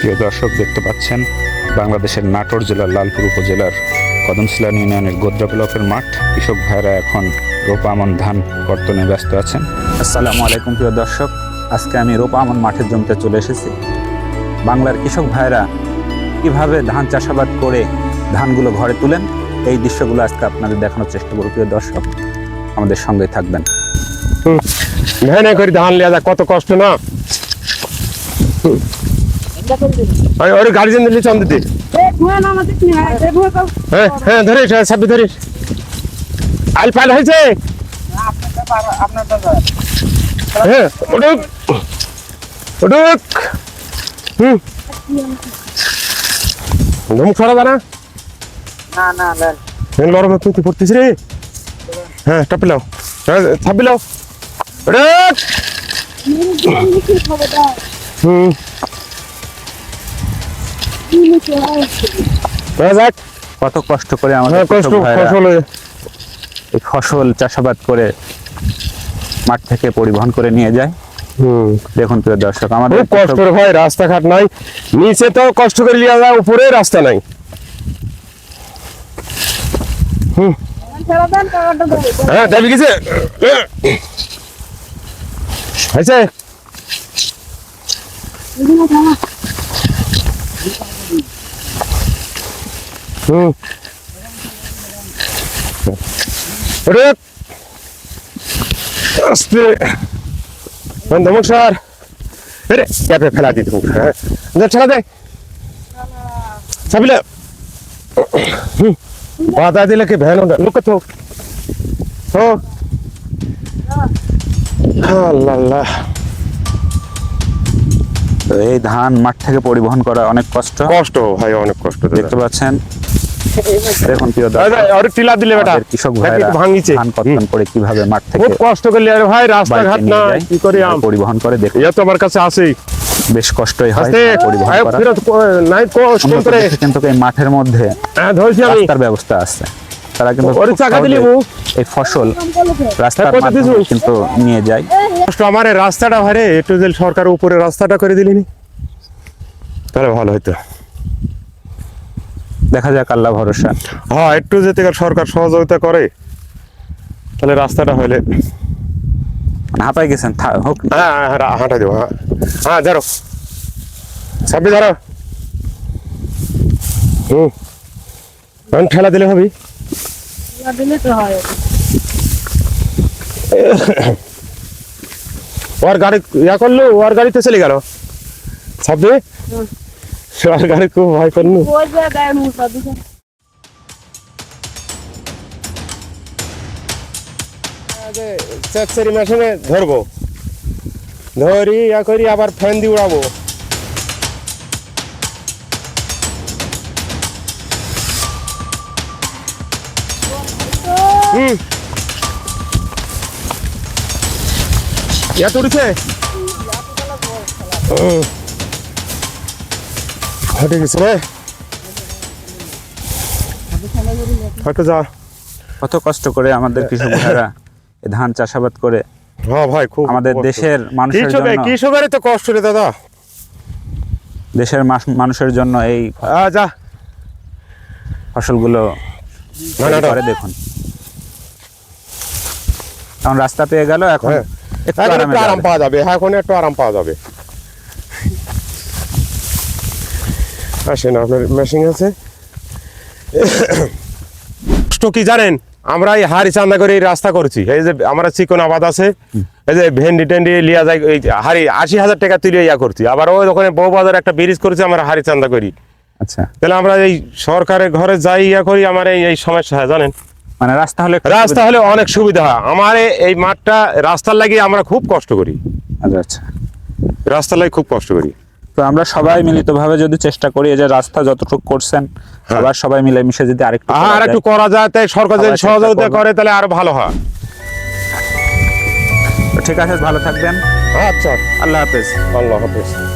প্রিয় দর্শক, দেখতে পাচ্ছেন, বাংলাদেশের নাটোর জেলার লালপুর উপজেলার কদমসিলান ইউনিয়নের গোদ্রা ব্লকের মাঠ। কৃষক ভাইরা এখন রোপা আমন ধান কর্তনে ব্যস্ত আছেন। আসসালামু আলাইকুম, প্রিয় দর্শক। আজকে আমি রোপা আমন মাঠের জমিতে চলে এসেছি। বাংলার কৃষক ভাইরা কীভাবে ধান চাষাবাদ করে ধানগুলো ঘরে তুলেন, এই দৃশ্যগুলো আজকে আপনাদের দেখানোর চেষ্টা করব, প্রিয় দর্শক। আমাদের সঙ্গে থাকবেন। ভ্যানে করে ধান কত কষ্ট না? আমি ওর গাড়ি যেন দিলি চন্দ্র দিস হ্যাঁ হ্যাঁ হ্যাঁ সাবি ধরিস আল ফাইল হয়েছে? হ্যাঁ উঠুক উঠুক হুম। ধমক ছড়া না লরমে পুঁতি পড়তিস রে? হ্যাঁ টাপি লাও। হ্যাঁ ছাপি লাও। উঠুক হুম। হ্যাঁ কত কষ্ট করে আমাদের হ্যাঁ কষ্ট ফসল। এই ফসল চাষাবাদ করে মাঠ থেকে পরিবহন করে নিয়ে যায়। হুম। দেখুন প্রিয় দর্শক আমাদের কষ্ট ভাই রাস্তাঘাট নাই। নিচে তো কষ্ট করে লিয়া যায় উপরে রাস্তা নাই। হ্যাঁ দাবি গেছে। হয়েছে? হুম আস্তে। ধমক আরে ক্যাপে ফেলা দিত হ্যাঁ। দে। চাবিলে। বাধা দিলে কি ভ্যান লোক তো। ও। আল্লাহ। আল্লাহ এই ধান মাঠ থেকে পরিবহন করা অনেক কষ্ট। কষ্ট ভাই অনেক কষ্ট দেখতে পাচ্ছেন? দেখুন প্রিয় দর্শক আরে টিলা দিলে বেটা। কৃষক ভাইরা ভাঙিছে। ধান কর্তন করে কীভাবে মাঠ থেকে খুব কষ্ট করলি আরে ভাই রাস্তাঘাট না কি করি আম? পরিবহন করে দেখুন। ইয়া তো আমার কাছে আছেই। বেশ কষ্টই হয় পরিবহন করা নাই কষ্ট করে। কিন্তু এই মাঠের মধ্যে হ্যাঁ ধরছি আমি। রাস্তার ব্যবস্থা আছে। তারা কিন্তু ওরে চাকা দিলি বউ। এই ফসল রাস্তার হ্যাঁ, মাধ্যমে কিন্তু নিয়ে যায়। কষ্ট আমার রাস্তাটা ভারে একটু সরকার উপরে রাস্তাটা করে দিলিনি। তাহলে ভালো হইতো। দেখা যাক আল্লাহ ভরসা। হ্যাঁ একটু যদি সরকার সহযোগিতা করে তাহলে রাস্তাটা হইলে হাঁপাই গেছেন হোক। হ্যাঁ হ্যাঁ হ্যাঁ, হাঁটা দেবো হ্যাঁ। হ্যাঁ ধরো। সাবি ধরো। হুম। ঠেলা দিলে হবি। ওর গাড়ি ইয়া করল ওর গাড়িতে চলে গেল। সাবি গাড়ি খুব ভয় করলু চারি মেশিনে ধরবো। ধরি ইয়া করি আবার ফ্যান দিয়ে উড়াবো। হুম। ইয়া তুলছে? হটে গেছে রে। হটে যা। কত কষ্ট করে আমাদের কৃষক ভাইরা ধান চাষাবাদ করে। হ্যাঁ ভাই খুব আমাদের দেশের মানুষের জন্য কৃষকের তো কষ্ট রে দাদা। দেশের মানুষের জন্য এই যা। ফসলগুলো করে দেখুন। এখন রাস্তা পেয়ে গেল এখন হ্যাঁ। একটু আরামে পাওয়া যাবে। হ্যাঁ এখন একটু আরাম পাওয়া যাবে। আসেন আপনার মেশিন আছে। কষ্ট কি জানেন আমরা এই হাড়ি চান্দা করে এই রাস্তা করছি। এই যে আমরা চিকন আবাদ আছে এই যে ভেন্ডি টেন্ডি লিয়া যায় এই হাড়ি আশি হাজার টাকা তুলে ইয়া করছি। আবার ওই ওখানে বউ বাজার একটা ব্রিজ করেছি আমরা হাড়ি চান্দা করি। আচ্ছা। তাহলে আমরা এই সরকারের ঘরে যাই ইয়া করি আমার এই এই সমস্যা হয় জানেন? মানে রাস্তা হলে রাস্তা হলে অনেক সুবিধা হয়। আমার এই মাঠটা রাস্তার লাগিয়ে আমরা খুব কষ্ট করি। আচ্ছা আচ্ছা। রাস্তার লাগে খুব কষ্ট করি। তো আমরা সবাই মিলিতভাবে যদি চেষ্টা করি এই যে রাস্তা যতটুকু করছেন আবার সবাই মিলে মিশে যদি আরেকটু হ্যাঁ করা আর একটু যায়। করা যায় তাই সরকার যদি সহযোগিতা করে তাহলে আরও ভালো হয়। তো ঠিক আছে ভালো থাকবেন। আচ্ছা। আল্লাহ হাফেজ। আল্লাহ হাফিজ।